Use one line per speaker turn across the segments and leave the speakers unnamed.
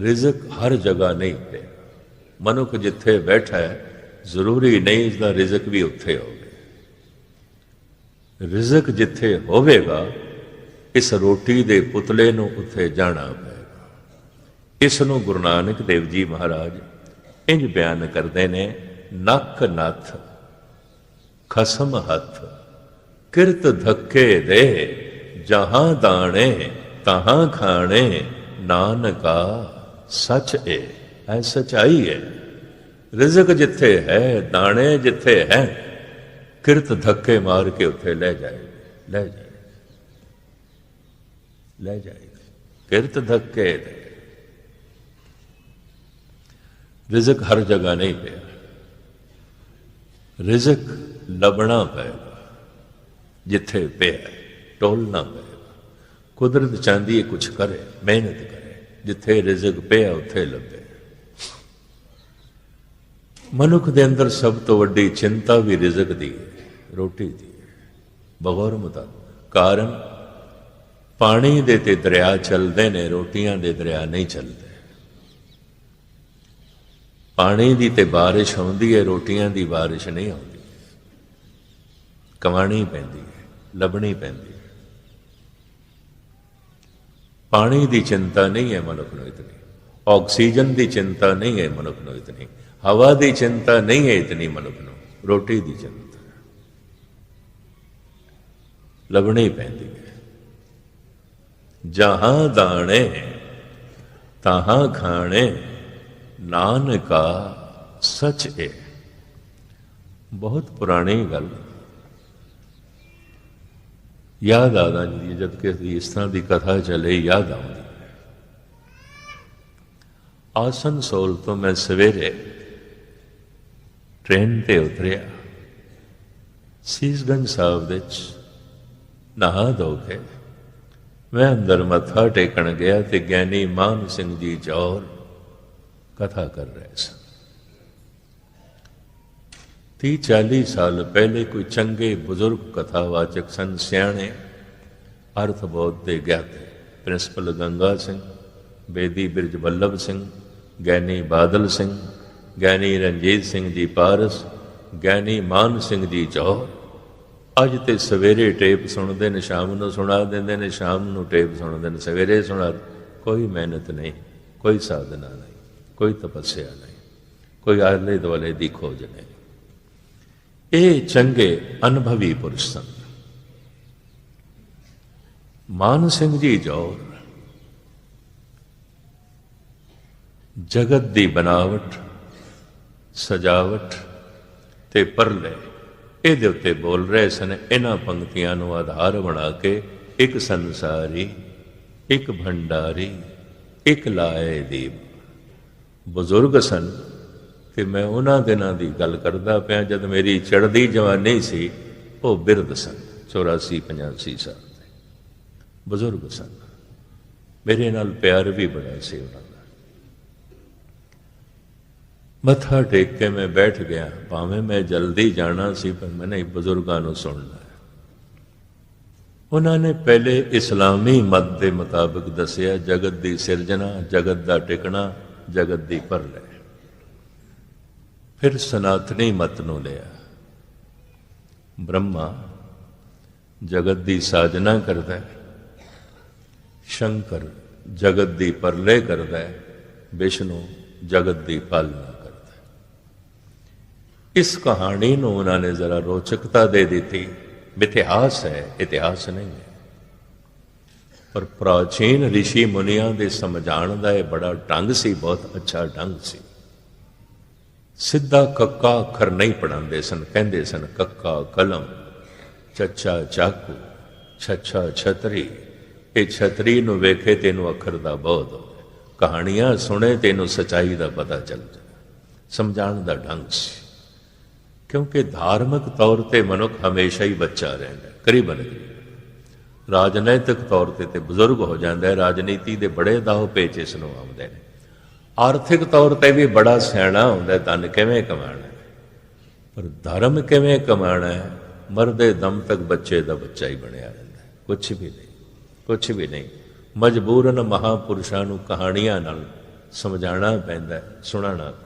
ਰਿਜ਼ਕ ਹਰ ਜਗ੍ਹਾ ਨਹੀਂ ਪਿਆ ਮਨੁੱਖ ਜਿੱਥੇ ਬੈਠਾ ਹੈ, ਜ਼ਰੂਰੀ ਨਹੀਂ ਇਸ ਦਾ ਰਿਜ਼ਕ ਵੀ ਉੱਥੇ ਹੋਵੇ। ਰਿਜ਼ਕ ਜਿੱਥੇ ਹੋਵੇਗਾ, ਇਸ ਰੋਟੀ ਦੇ ਪੁਤਲੇ ਨੂੰ ਉੱਥੇ ਜਾਣਾ ਪਏਗਾ। ਇਸ ਨੂੰ ਗੁਰੂ ਨਾਨਕ ਦੇਵ ਜੀ ਮਹਾਰਾਜ ਇੰਜ ਬਿਆਨ ਕਰਦੇ ਨੇ, ਨੱਕ ਨੱਥ, ਖਸਮ ਹੱਥ, ਕਿਰਤ ਧੱਕੇ ਦੇ, ਜਹਾਂ ਦਾਣੇ, ਤਹਾਂ ਖਾਣੇ, ਨਾਨਕਾ ਸੱਚ ਏ ਐ ਸਚਾਈ ਹੈ ਰਿਜ਼ਕ ਜਿੱਥੇ ਹੈ ਦਾਣੇ ਜਿੱਥੇ ਹੈ ਕਿਰਤ ਧੱਕੇ ਮਾਰ ਕੇ ਉੱਥੇ ਲੈ ਜਾਏ ਲੈ ਜਾਏ ਲੈ ਜਾਏ ਕਿਰਤ ਧੱਕੇ ਦੇ ਰਿਜ਼ਕ ਹਰ ਜਗ੍ਹਾ ਨਹੀਂ ਪਿਆ ਰਿਜ਼ਕ ਲੱਭਣਾ ਪਏਗਾ ਜਿੱਥੇ ਪਿਆ ਟੋਲਣਾ ਪਏਗਾ ਕੁਦਰਤ ਚਾਹੁੰਦੀ ਹੈ ਕੁਝ ਕਰੇ ਮਿਹਨਤ ਕਰੇ ਜਿੱਥੇ ਰਿਜ਼ਕ ਪਿਆ, ਉੱਥੇ ਲੱਭੇ। ਮਨੁੱਖ ਦੇ ਅੰਦਰ ਸਭ ਤੋਂ ਵੱਡੀ ਚਿੰਤਾ ਵੀ ਰਿਜ਼ਕ ਦੀ ਹੈ, ਰੋਟੀ ਦੀ ਹੈ। ਬਗੌਰ ਮੁਤਾਬਕ, ਕਾਰਨ ਪਾਣੀ ਦੇ ਤੇ ਦਰਿਆ ਚੱਲਦੇ ਨੇ, ਰੋਟੀਆਂ ਦੇ ਦਰਿਆ ਨਹੀਂ ਚੱਲਦੇ। ਪਾਣੀ ਦੀ ਤੇ ਬਾਰਿਸ਼ ਹੁੰਦੀ ਹੈ, ਰੋਟੀਆਂ ਦੀ ਬਾਰਿਸ਼ ਨਹੀਂ ਆਉਂਦੀ। ਕਮਾਣੀ ਪੈਂਦੀ ਹੈ, ਲੱਭਣੀ ਪੈਂਦੀ ਹੈ ਪਾਣੀ ਦੀ ਚਿੰਤਾ ਨਹੀਂ ਹੈ ਮਨੁੱਖ ਨੂੰ ਇਤਨੀ, ਆਕਸੀਜਨ ਦੀ ਚਿੰਤਾ ਨਹੀਂ ਹੈ ਮਨੁੱਖ ਨੂੰ ਇਤਨੀ, ਹਵਾ ਦੀ ਚਿੰਤਾ ਨਹੀਂ ਹੈ ਇਤਨੀ ਮਨੁੱਖ ਨੂੰ, ਰੋਟੀ ਦੀ ਚਿੰਤਾ। ਹੈ। ਲੱਭਣੀ ਪੈਂਦੀ ਹੈ। ਜਹਾਂ ਦਾਣੇ ਤਹਾਂ ਖਾਣੇ, ਨਾਨਕਾ ਸੱਚ ਹੈ। ਬਹੁਤ ਪੁਰਾਣੀ ਗੱਲ ਯਾਦ ਆ ਜਾਂਦੀ ਹੈ ਜਦ ਕਿ ਅਸੀਂ ਇਸ ਤਰ੍ਹਾਂ ਦੀ ਕਥਾ ਚੱਲੇ, ਯਾਦ ਆਉਂਦੀ। ਆਸਨ ਸੋਲ ਤੋਂ ਮੈਂ ਸਵੇਰੇ ਟ੍ਰੇਨ ਤੇ ਉਤਰਿਆ। ਸੀਸਗੰਜ ਸਾਹਿਬ ਵਿੱਚ ਨਹਾ ਧੋ ਕੇ ਮੈਂ ਅੰਦਰ ਮੱਥਾ ਟੇਕਣ ਗਿਆ ਤੇ ਗਿਆਨੀ ਮਾਨ ਸਿੰਘ ਜੀ ਜੌਰ ਕਥਾ ਕਰ ਰਹੇ ਸਨ। 30 40 ਸਾਲ ਪਹਿਲੇ ਕੋਈ ਚੰਗੇ ਬਜ਼ੁਰਗ ਕਥਾਵਾਚਕ ਸਨ, ਸਿਆਣੇ। ਅਰਥ ਬੋਧ ਦੇ ਗਿਆਤੇ ਪ੍ਰਿੰਸੀਪਲ ਗੰਗਾ ਸਿੰਘ, ਬੇਦੀ ਬਿਰਜ ਬੱਲਭ ਸਿੰਘ ਗਿਆਨੀ ਬਾਦਲ ਸਿੰਘ ਗਿਆਨੀ ਰਣਜੀਤ ਸਿੰਘ ਜੀ ਪਾਰਸ ਗਿਆਨੀ ਮਾਨ ਸਿੰਘ ਜੀ ਚੌ ਅੱਜ ਤੇ ਸਵੇਰੇ ਟੇਪ ਸੁਣਦੇ ਨੇ, ਸ਼ਾਮ ਨੂੰ ਸੁਣਾ ਦਿੰਦੇ ਨੇ, ਸ਼ਾਮ ਨੂੰ ਟੇਪ ਸੁਣਦੇ ਨੇ, ਸਵੇਰੇ ਸੁਣਾ ਕੋਈ ਮਿਹਨਤ ਨਹੀਂ, ਕੋਈ ਸਾਧਨਾ ਨਹੀਂ, ਕੋਈ ਤਪੱਸਿਆ ਨਹੀਂ, ਕੋਈ ਆਲੇ ਦੁਆਲੇ ਦੀ ਖੋਜ ਨਹੀਂ। ਇਹ ਚੰਗੇ ਅਨੁਭਵੀ ਪੁਰਸ਼ ਸਨ ਮਾਨ ਸਿੰਘ ਜੀ ਜੌਰ ਜਗਤ ਦੀ ਬਨਾਵਟ ਸਜਾਵਟ ਤੇ ਪਰਲੇ ਇਹਦੇ ਉੱਤੇ ਬੋਲ ਰਹੇ ਸਨ ਇਹਨਾਂ ਪੰਕਤੀਆਂ ਨੂੰ ਆਧਾਰ ਬਣਾ ਕੇ ਇੱਕ ਸੰਸਾਰੀ ਇੱਕ ਭੰਡਾਰੀ ਇੱਕ ਲਾਏ ਦੀਪ ਬਜ਼ੁਰਗ ਸਨ ਤੇ ਮੈਂ ਉਹਨਾਂ ਦਿਨਾਂ ਦੀ ਗੱਲ ਕਰਦਾ ਪਿਆ ਜਦ ਮੇਰੀ ਚੜ੍ਹਦੀ ਜਵਾਨੀ ਸੀ, ਉਹ ਬਿਰਧ ਸਨ 84 85 ਸਾਲ ਦੇ। ਬਜ਼ੁਰਗ ਸਨ। ਮੇਰੇ ਨਾਲ ਪਿਆਰ ਵੀ ਬੜਾ ਸੀ ਉਹਨਾਂ ਦਾ। ਮੱਥਾ ਟੇਕ ਕੇ ਮੈਂ ਬੈਠ ਗਿਆ। ਭਾਵੇਂ ਮੈਂ ਜਲਦੀ ਜਾਣਾ ਸੀ, ਪਰ ਮੈਂ ਨਹੀਂ ਬਜ਼ੁਰਗਾਂ ਨੂੰ ਸੁਣਨਾ ਉਹਨਾਂ ਨੇ ਪਹਿਲੇ ਇਸਲਾਮੀ ਮਤ ਦੇ ਮੁਤਾਬਕ ਦੱਸਿਆ, ਜਗਤ ਦੀ ਸਿਰਜਣਾ, ਜਗਤ ਦਾ ਟਿਕਣਾ, ਜਗਤ ਦੀ ਪਰਲੇ। ਫਿਰ ਸਨਾਤਨੀ ਮਤ ਨੂੰ ਲਿਆ। ਬ੍ਰਹਮਾ ਜਗਤ ਦੀ ਸਾਜਨਾ ਕਰਦਾ ਹੈ। ਸ਼ੰਕਰ ਜਗਤ ਦੀ ਪਰਲੇ ਕਰਦਾ ਹੈ। ਵਿਸ਼ਨੂੰ ਜਗਤ ਦੀ ਪਾਲਣਾ ਕਰਦਾ ਹੈ। ਇਸ ਕਹਾਣੀ ਨੂੰ ਉਹਨਾਂ ਨੇ ਜ਼ਰਾ ਰੋਚਕਤਾ ਦੇ ਦਿੱਤੀ। ਇਤਿਹਾਸ ਹੈ, ਇਤਿਹਾਸ ਨਹੀਂ ਹੈ। ਪਰ ਪ੍ਰਾਚੀਨ ઋષਿ ਮੁਨੀਆਂ ਦੇ ਸਮਝਾਉਣ ਦਾ ਇਹ ਬੜਾ ਢੰਗ ਸੀ, ਬਹੁਤ ਅੱਛਾ ਢੰਗ ਸੀ। ਸਿੱਧਾ ਕੱਕਾ ਅੱਖਰ ਨਹੀਂ ਪੜਾਉਂਦੇ ਸਨ, ਕਹਿੰਦੇ ਸਨ, ਕੱਕਾ ਕਲਮ ਚੱਚਾ ਚਾਕੂ, ਛੱਛਾ ਛਤਰੀ, ਇਹ ਛਤਰੀ ਨੂੰ ਵੇਖੇ ਤੈਨੂੰ ਅੱਖਰ ਦਾ ਬੋਧ ਹੋਵੇ, ਕਹਾਣੀਆਂ ਸੁਣੇ ਤੈਨੂੰ ਸਚਾਈ ਦਾ ਪਤਾ ਚੱਲ ਜਾਏ ਸਮਝਾਉਣ ਦਾ ਢੰਗ ਸੀ। ਕਿਉਂਕਿ ਧਾਰਮਿਕ ਤੌਰ ਤੇ ਮਨੁੱਖ ਹਮੇਸ਼ਾ ਹੀ ਬੱਚਾ ਰਹਿੰਦਾ ਕਰੀਬਨ ਕਰੀਬ ਰਾਜਨੀਤਿਕ ਤੌਰ ਤੇ ਤੇ ਬਜ਼ੁਰਗ ਹੋ ਜਾਂਦਾ ਹੈ, ਰਾਜਨੀਤੀ ਦੇ ਬੜੇ ਦਾਅ ਪੇਚ ਇਸ ਨੂੰ ਆਉਂਦੇ ਨੇ। ਆਰਥਿਕ ਤੌਰ ਤੇ ਵੀ ਬੜਾ ਸਿਆਣਾ ਹੁੰਦਾ, ਧਨ ਕਿਵੇਂ ਕਮਾਣਾ ਪਰ ਧਰਮ ਕਿਵੇਂ ਕਮਾਣਾ ਹੈ ਮਰਦੇ ਦਮ ਤੱਕ ਬੱਚੇ ਦਾ ਬੱਚਾ ਹੀ ਬਣਿਆ ਰਹਿੰਦਾ। ਹੈ ਕੁਝ ਵੀ ਨਹੀਂ ਕੁਝ ਵੀ ਨਹੀਂ। ਮਜਬੂਰਨ ਮਹਾਪੁਰਸ਼ਾਂ ਨੂੰ ਕਹਾਣੀਆਂ ਨਾਲ ਸਮਝਾਉਣਾ ਪੈਂਦਾ, ਸੁਣਾਉਣਾ ਪੈਂਦਾ।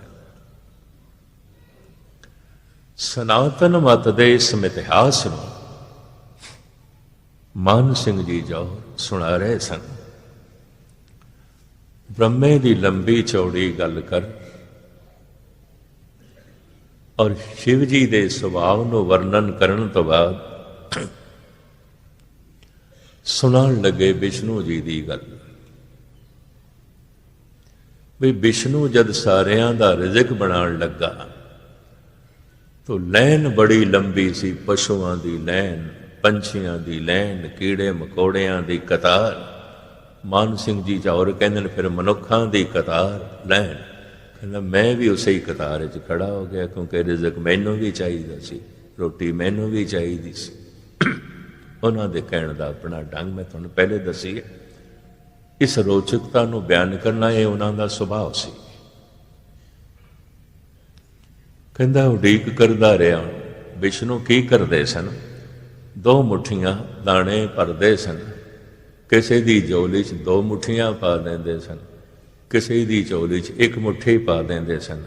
ਸਨਾਤਨ ਮਤ ਦੇ ਇਸ ਮਿਥਿਹਾਸ ਨੂੰ ਮਾਨ ਸਿੰਘ ਜੀ ਜੋ ਸੁਣਾ ਰਹੇ ਸਨ ਬ੍ਰਹਮੇ ਦੀ ਲੰਬੀ ਚੌੜੀ ਗੱਲ ਕਰ ਔਰ ਸ਼ਿਵ ਜੀ ਦੇ ਸੁਭਾਅ ਨੂੰ ਵਰਣਨ ਕਰਨ ਤੋਂ ਬਾਅਦ ਸੁਣਨ ਲੱਗੇ ਵਿਸ਼ਨੂੰ ਜੀ ਦੀ ਗੱਲ। ਵੀ ਵਿਸ਼ਨੂੰ ਜਦ ਸਾਰਿਆਂ ਦਾ ਰਿਜ਼ਕ ਬਣਾਉਣ ਲੱਗਾ ਤੋ ਲੈਨ ਬੜੀ ਲੰਬੀ ਸੀ, ਪਸ਼ੂਆਂ ਦੀ ਲੈਨ, ਪੰਛੀਆਂ ਦੀ ਲੈਨ, ਕੀੜੇ ਮਕੌੜਿਆਂ ਦੀ ਕਤਾਰ। ਮਾਨ ਸਿੰਘ ਜੀ ਚੌਰ ਕਹਿੰਦੇ ਨੇ, ਫਿਰ ਮਨੁੱਖਾਂ ਦੀ ਕਤਾਰ ਲੈਣ। ਕਹਿੰਦਾ, ਮੈਂ ਵੀ ਉਸੇ ਹੀ ਕਤਾਰ 'ਚ ਖੜਾ ਹੋ ਗਿਆ, ਕਿਉਂਕਿ ਰਿਜ਼ਕ ਮੈਨੂੰ ਵੀ ਚਾਹੀਦਾ ਸੀ, ਰੋਟੀ ਮੈਨੂੰ ਵੀ ਚਾਹੀਦੀ ਸੀ। ਉਹਨਾਂ ਦੇ ਕਹਿਣ ਦਾ ਆਪਣਾ ਢੰਗ ਮੈਂ ਤੁਹਾਨੂੰ ਪਹਿਲੇ ਦੱਸੀ ਇਸ ਰੋਚਕਤਾ ਨੂੰ ਬਿਆਨ ਕਰਨਾ ਇਹ ਉਹਨਾਂ ਦਾ ਸੁਭਾਅ ਸੀ। ਕਹਿੰਦਾ, ਉਡੀਕ ਕਰਦਾ ਰਿਹਾ, ਵਿਸ਼ਨੂੰ ਕੀ ਕਰਦੇ ਸਨ? ਦੋ ਮੁਠੀਆਂ ਦਾਣੇ ਭਰਦੇ ਸਨ। ਕਿਸੇ ਦੀ ਝੋਲੀ 'ਚ ਦੋ ਮੁਠੀਆਂ ਪਾ ਦਿੰਦੇ ਸਨ ਕਿਸੇ ਦੀ ਝੋਲੀ 'ਚ ਇੱਕ ਮੁਠੀ ਪਾ ਦਿੰਦੇ ਸਨ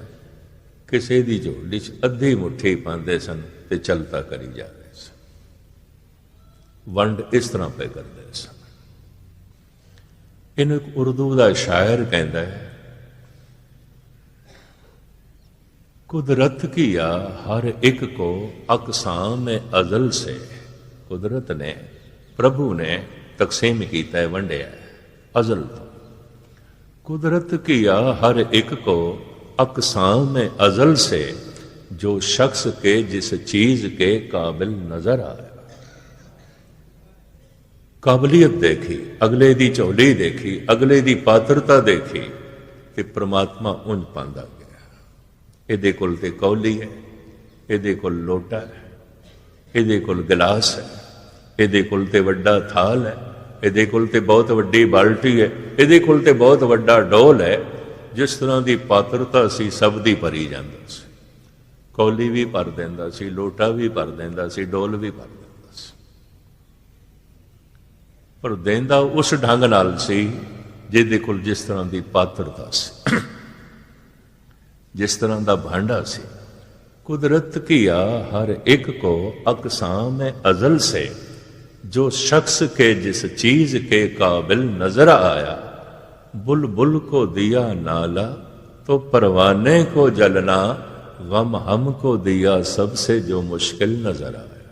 ਕਿਸੇ ਦੀ ਝੋਲੀ 'ਚ ਅੱਧੀ ਮੁਠੀ ਪਾਉਂਦੇ ਸਨ ਤੇ ਚਲਤਾ ਕਰੀ ਜਾਂਦੇ ਸਨ ਵੰਡ ਇਸ ਤਰ੍ਹਾਂ ਪੇ ਕਰਦੇ ਸਨ ਇਹਨੂੰ ਇੱਕ ਉਰਦੂ ਦਾ ਸ਼ਾਇਰ ਕਹਿੰਦਾ ਹੈ कुदरत किया हर एक को अकसाम अजल से कुदरत ने प्रभु ने تقسیم کیا ونڈیا ہے ازل تو قدرت کیا ہر ایک کو اقسام ازل سے جو شخص کے جس چیز کے قابل نظر آئے۔ قابلیت دیکھی، اگلے دی چولی دیکھی، اگلے دی پاترتا دیکھی پرماتماج پانا گیا۔ یہ کولی ہے یہ لوٹا ہے یہ گلاس ہے یہ تھال ہے۔ ਇਹਦੇ ਕੋਲ ਤੇ ਬਹੁਤ ਵੱਡੀ ਬਾਲਟੀ ਹੈ, ਇਹਦੇ ਕੋਲ ਤੇ ਬਹੁਤ ਵੱਡਾ ਡੋਲ ਹੈ। ਜਿਸ ਤਰ੍ਹਾਂ ਦੀ ਪਾਤਰਤਾ ਸੀ, ਸਭ ਦੀ ਭਰੀ ਜਾਂਦਾ ਸੀ। ਕੌਲੀ ਵੀ ਭਰ ਦਿੰਦਾ ਸੀ, ਲੋਟਾ ਵੀ ਭਰ ਦਿੰਦਾ ਸੀ, ਡੋਲ ਵੀ ਭਰ ਦਿੰਦਾ ਸੀ। ਪਰ ਦੇਂਦਾ ਉਸ ਢੰਗ ਨਾਲ ਸੀ, ਜਿਹਦੇ ਕੋਲ ਜਿਸ ਤਰ੍ਹਾਂ ਦੀ ਪਾਤਰਤਾ ਸੀ। ਜਿਸ ਤਰ੍ਹਾਂ ਦਾ ਭਾਂਡਾ ਸੀ। ਕੁਦਰਤ ਕੀ ਹਰ ਇੱਕ ਕੋ ਅਕਸਾਮ ਹੈ, ਅਜ਼ਲ ਸੇ। जो शख्स के जिस चीज के काबिल नजर आया बुलबुल को दिया नाला तो परवाने को जलना गम हमको दिया सबसे जो मुश्किल नजर आया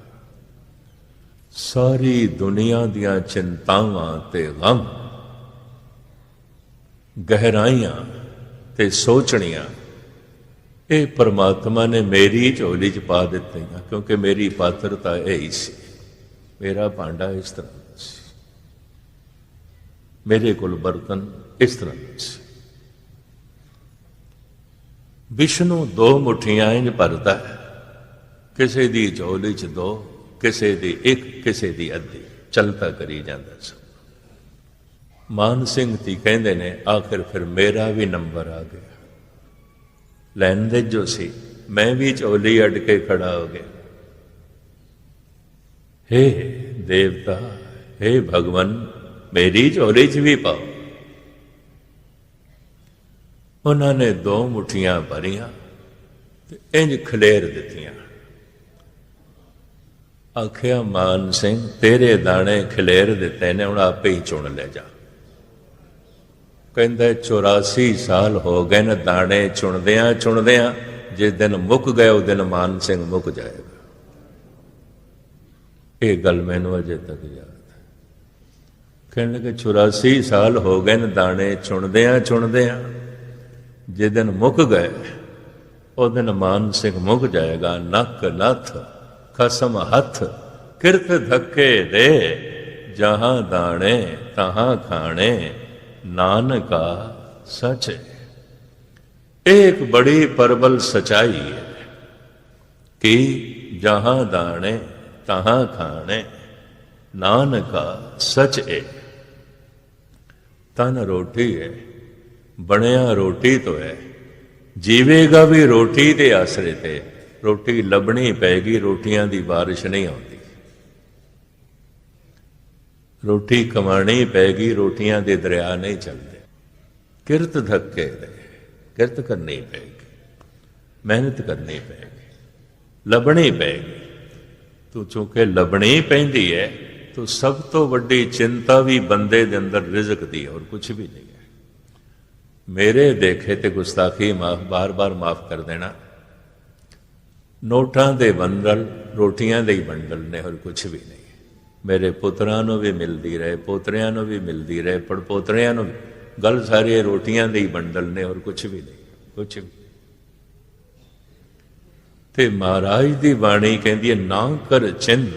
सारी दुनिया दिया चिंतावां ते गम गहराइयां ते सोचणियां ਇਹ ਪਰਮਾਤਮਾ ਨੇ ਮੇਰੀ ਝੋਲੀ 'ਚ ਪਾ ਦਿੱਤੀਆਂ ਕਿਉਂਕਿ ਮੇਰੀ ਪਾਤਰਤਾ ਇਹ ਹੀ ਸੀ ਮੇਰਾ ਭਾਂਡਾ ਇਸ ਤਰ੍ਹਾਂ ਸੀ। ਮੇਰੇ ਕੋਲ ਬਰਤਨ ਇਸ ਤਰ੍ਹਾਂ ਸੀ। ਵਿਸ਼ਨੂੰ ਦੋ ਮੁਠੀਆਂ ਇੰਜ ਭਰਦਾ ਹੈ। ਕਿਸੇ ਦੀ ਝੋਲੀ 'ਚ ਦੋ, ਕਿਸੇ ਦੀ ਇੱਕ, ਕਿਸੇ ਦੀ ਅੱਧੀ। ਚਲਤਾ ਕਰੀ ਜਾਂਦਾ ਸੀ। ਮਾਨ ਸਿੰਘ ਤੀ ਕਹਿੰਦੇ ਨੇ, ਆਖਿਰ ਫਿਰ ਮੇਰਾ ਵੀ ਨੰਬਰ ਆ ਗਿਆ। ਲੈਣ ਦੇ ਜੋ ਸੀ, ਮੈਂ ਵੀ ਝੋਲੀ ਅੜ ਕੇ ਖੜਾ ਹੋ ਗਿਆ। हे ਦੇਵਤਾ हे ਭਗਵਨ, ਮੇਰੀ ਝੋਲੀ 'ਚ ਵੀ ਪਾਓ। ਉਹਨਾਂ ਨੇ ਦੋ ਮੁਠੀਆਂ ਭਰੀਆਂ ਤੇ ਇੰਜ ਖਲੇਰ ਦਿੱਤੀਆਂ। ਆਖਿਆ, ਮਾਨ ਸਿੰਘ, ਤੇਰੇ ਦਾਣੇ ਖਲੇਰ ਦਿੱਤੇ ਨੇ, ਹੁਣ ਆਪੇ ਹੀ ਚੁਣ ਲੈ ਜਾ। ਕਹਿੰਦਾ 84 ਸਾਲ ਹੋ ਗਏ ਨੇ, ਦਾਣੇ ਚੁਣਦਿਆਂ ਚੁਣਦਿਆਂ ਜਿਸ ਦਿਨ ਮੁੱਕ ਗਏ ਉਹ ਦਿਨ ਮਾਨ ਸਿੰਘ ਮੁੱਕ ਜਾਏਗਾ। ਇਹ ਗੱਲ ਮੈਨੂੰ ਅਜੇ ਤੱਕ ਯਾਦ ਹੈ। ਕਹਿਣ ਲੱਗੇ 84 ਸਾਲ ਹੋ ਗਏ ਨੇ ਦਾਣੇ ਚੁਣਦਿਆਂ ਚੁਣਦਿਆਂ, ਜਿਸ ਦਿਨ ਮੁੱਕ ਗਏ ਉਹ ਦਿਨ ਮਾਨ ਸਿੰਘ ਮੁੱਕ ਜਾਏਗਾ, ਨੱਕ ਨੱਥ, ਖਸਮ ਹੱਥ, ਕਿਰਤ ਧੱਕੇ ਦੇ, ਜਹਾਂ ਦਾਣੇ ਤਹਾਂ ਖਾਣੇ, ਨਾਨਕਾ ਸਚ। ਹੈ ਇਹ ਇੱਕ ਬੜੀ ਪਰਬਲ ਸਚਾਈ ਹੈ ਕਿ ਜਹਾਂ ਦਾਣੇ ਤਹਾਂ ਖਾਣੇ, ਨਾਨਕਾ ਸਚ ਏ। ਤਨ ਰੋਟੀ ਹੈ ਬਣਿਆ ਰੋਟੀ ਤੋਂ ਹੈ ਜੀਵੇਗਾ ਵੀ ਰੋਟੀ ਦੇ ਆਸਰੇ ਤੇ, ਰੋਟੀ ਲੱਭਣੀ ਪੈਗੀ, ਰੋਟੀਆਂ ਦੀ ਬਾਰਿਸ਼ ਨਹੀਂ ਆਉਂਦੀ। ਰੋਟੀ ਕਮਾਣੀ ਪੈਗੀ, ਰੋਟੀਆਂ ਦੇ ਦਰਿਆ ਨਹੀਂ ਚੱਲਦੇ। ਕਿਰਤ ਧੱਕੇ ਦੇ, ਕਿਰਤ ਕਰਨੀ ਪਏਗੀ ਮਿਹਨਤ ਕਰਨੀ ਪਏਗੀ ਲੱਭਣੀ ਪਏਗੀ ਤੂੰ ਚੂੰਕਿ ਲੱਭਣੀ ਪੈਂਦੀ ਹੈ ਤੋ ਸਭ ਤੋਂ ਵੱਡੀ ਚਿੰਤਾ ਵੀ ਬੰਦੇ ਦੇ ਅੰਦਰ ਰਿਜ਼ਕ ਦੀ ਹੈ, ਔਰ ਕੁਝ ਵੀ ਨਹੀਂ ਹੈ। ਮੇਰੇ ਦੇਖੇ ਤੇ ਗੁਸਤਾਖੀ ਮਾਫ ਬਾਰ-ਬਾਰ ਮਾਫ ਕਰ ਦੇਣਾ। ਨੋਟਾਂ ਦੇ ਬੰਦਲ ਰੋਟੀਆਂ ਦੇ ਹੀ ਬੰਡਲ ਨੇ ਹੋਰ ਕੁਝ ਵੀ ਨਹੀਂ। ਮੇਰੇ ਪੁੱਤਰਾਂ ਨੂੰ ਵੀ ਮਿਲਦੀ ਰਹੇ ਪੋਤਰਿਆਂ ਨੂੰ ਵੀ ਮਿਲਦੀ ਰਹੇ ਪੜਪੋਤਰਿਆਂ ਨੂੰ ਵੀ। ਗੱਲ ਸਾਰੀ ਰੋਟੀਆਂ ਦੇ ਹੀ ਬੰਡਲ ਨੇ ਹੋਰ ਕੁਝ ਵੀ ਨਹੀਂ ਕੁਝ ਵੀ। ਤੇ ਮਹਾਰਾਜ ਦੀ ਬਾਣੀ ਕਹਿੰਦੀ ਹੈ, ਨਾ ਕਰ ਚਿੰਤ,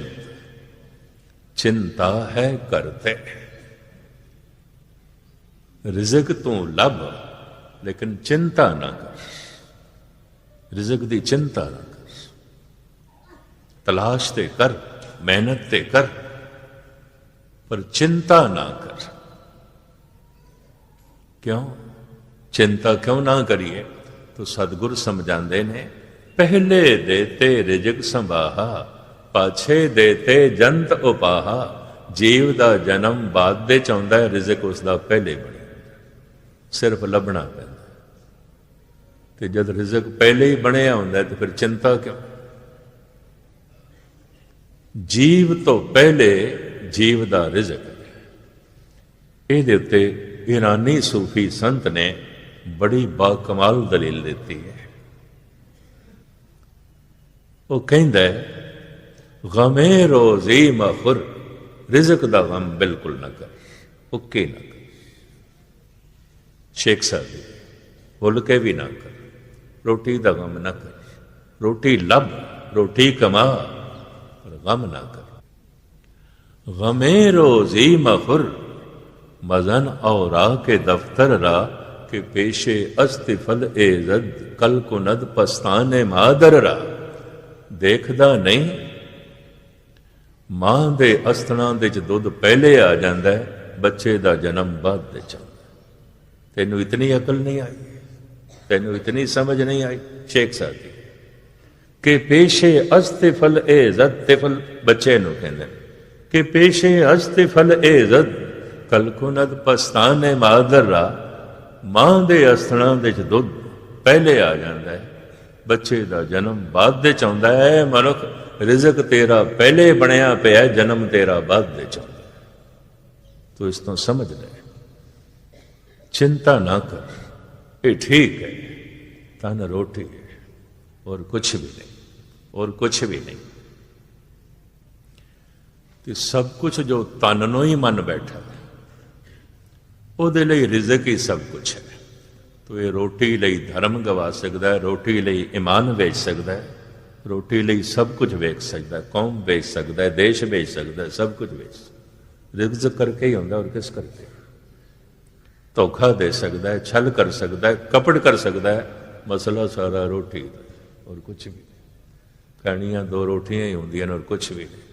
ਚਿੰਤਾ ਹੈ ਕਰਤੇ ਰਿਜ਼ਕ ਤੂੰ ਲੱਭ, ਲੇਕਿਨ ਚਿੰਤਾ ਨਾ ਕਰ। ਰਿਜ਼ਕ ਦੀ ਚਿੰਤਾ ਨਾ ਕਰ। ਤਲਾਸ਼ ਤੇ ਕਰ, ਮਿਹਨਤ ਤੇ ਕਰ, ਪਰ ਚਿੰਤਾ ਨਾ ਕਰ। ਕਿਉਂ? ਚਿੰਤਾ ਕਿਉਂ ਨਾ ਕਰੀਏ? ਤੋ ਸਤਿਗੁਰ ਸਮਝਾਉਂਦੇ ਨੇ ਪਹਿਲੇ ਦੇਤੇ ਰਿਜਕ ਸੰਭਾਹਾ, ਪਾਛੇ ਦੇਤੇ ਜੰਤ ਉਪਾਹਾ। ਜੀਵ ਦਾ ਜਨਮ ਬਾਅਦ ਦੇ ਚ ਆਉਂਦਾ ਹੈ, ਰਿਜ਼ਕ ਉਸ ਦਾ ਪਹਿਲੇ ਬਣਿਆ ਸਿਰਫ ਲੱਭਣਾ ਪੈਂਦਾ ਤੇ ਜਦ ਰਿਜ਼ਕ ਪਹਿਲੇ ਹੀ ਬਣਿਆ ਹੁੰਦਾ ਤੇ ਫਿਰ ਚਿੰਤਾ ਕਿਉਂ? ਜੀਵ ਤੋਂ ਪਹਿਲੇ ਜੀਵ ਦਾ ਰਿਜ਼ਕ ਇਹਦੇ ਉੱਤੇ ਇਰਾਨੀ ਸੂਫੀ ਸੰਤ ਨੇ ਬੜੀ ਬਾ ਕਮਾਲ ਦਲੀਲ ਦਿੱਤੀ ਹੈ। وہ کہیں دے ਗਮੇ روزی ਮਖਰ رزق دا غم بالکل نہ کر، اوکے نہ کر۔ شیخ صاحب بول کے بھی نہ کر، روٹی دا غم نہ کر۔ روٹی لب، روٹی کما اور غم نہ کر۔ غمے روزی مخر مزن اورا کے دفتر را، کہ پیشے استفل اے زد، کل کند پستان مادر را۔ ਦੇਖਦਾ ਨਹੀਂ। ਮਾਂ ਦੇ ਅਸਥਣਾ ਦੇ ਚ ਦੁੱਧ ਪਹਿਲੇ ਆ ਜਾਂਦਾ ਬੱਚੇ ਦਾ ਜਨਮ ਬਾਅਦ ਦੇ ਚ ਤੈਨੂੰ ਇਤਨੀ ਅਕਲ ਨਹੀਂ ਆਈ, ਤੈਨੂੰ ਇਤਨੀ ਸਮਝ ਨਹੀਂ ਆਈ ਸ਼ੇਖ ਸਾਹਿਬ ਜੀ ਕਿ ਪੇਸ਼ੇ ਅਸਤਫਲ ਏ ਜ਼ਦ ਤਿਫਲ ਬੱਚੇ ਨੂੰ ਕਹਿੰਦੇ ਕਿ ਪੇਸ਼ੇ ਅਸਤਫਲ ਏ ਜ਼ਦ ਕਲਕੁਨਦ ਪਸਤਾਨੇ ਮਾਦਰਾ। ਮਾਂ ਦੇ ਅਸਥਣਾ ਦੇ ਚ ਦੁੱਧ ਪਹਿਲੇ ਆ ਜਾਂਦਾ ਹੈ ਬੱਚੇ ਦਾ ਜਨਮ ਬਾਅਦ ਦੇ ਚਾਹੁੰਦਾ ਹੈ, ਮਨੁੱਖ, ਰਿਜ਼ਕ ਤੇਰਾ ਪਹਿਲੇ ਬਣਿਆ ਪਿਆ ਜਨਮ ਤੇਰਾ ਬਾਅਦ ਦੇ ਚ ਤੋ ਇਸ ਤੋਂ ਸਮਝ ਲੈ। ਚਿੰਤਾ ਨਾ ਕਰ। ਇਹ ਠੀਕ ਹੈ। ਤਨ ਰੋਟੀ ਹੈ। ਔਰ ਕੁਛ ਵੀ ਨਹੀਂ। ਔਰ ਕੁਛ ਵੀ ਨਹੀਂ। ਤੇ ਸਭ ਕੁਛ ਜੋ ਤਨ ਨੂੰ ਹੀ ਮੰਨ ਬੈਠਾ ਉਹਦੇ ਲਈ ਰਿਜ਼ਕ ਹੀ ਸਭ ਕੁਛ ਹੈ। ਤੋ ਇਹ ਰੋਟੀ ਲਈ ਧਰਮ ਗਵਾ ਸਕਦਾ ਹੈ, ਰੋਟੀ ਲਈ ਇਮਾਨ ਵੇਚ ਸਕਦਾ ਹੈ, ਰੋਟੀ ਲਈ ਸਭ ਕੁਝ ਵੇਚ ਸਕਦਾ ਹੈ, ਕੌਮ ਵੇਚ ਸਕਦਾ ਹੈ, ਦੇਸ਼ ਵੇਚ ਸਕਦਾ ਹੈ, ਸਭ ਕੁਝ ਵੇਚ ਰਿਜ਼ਕ ਕਰਕੇ ਹੀ ਹੁੰਦਾ ਔਰ ਕਿਸ ਕਰਕੇ? ਧੋਖਾ ਦੇ ਸਕਦਾ ਹੈ, ਛਲ ਕਰ ਸਕਦਾ ਹੈ ਕਪੜ ਕਰ ਸਕਦਾ ਹੈ, ਮਸਲਾ ਸਾਰਾ ਰੋਟੀ ਦਾ ਔਰ ਕੁਝ ਵੀ ਨਹੀਂ। ਖਾਣੀਆਂ ਦੋ ਰੋਟੀਆਂ ਹੀ ਹੁੰਦੀਆਂ ਨੇ ਔਰ ਕੁਝ ਵੀ ਨਹੀਂ।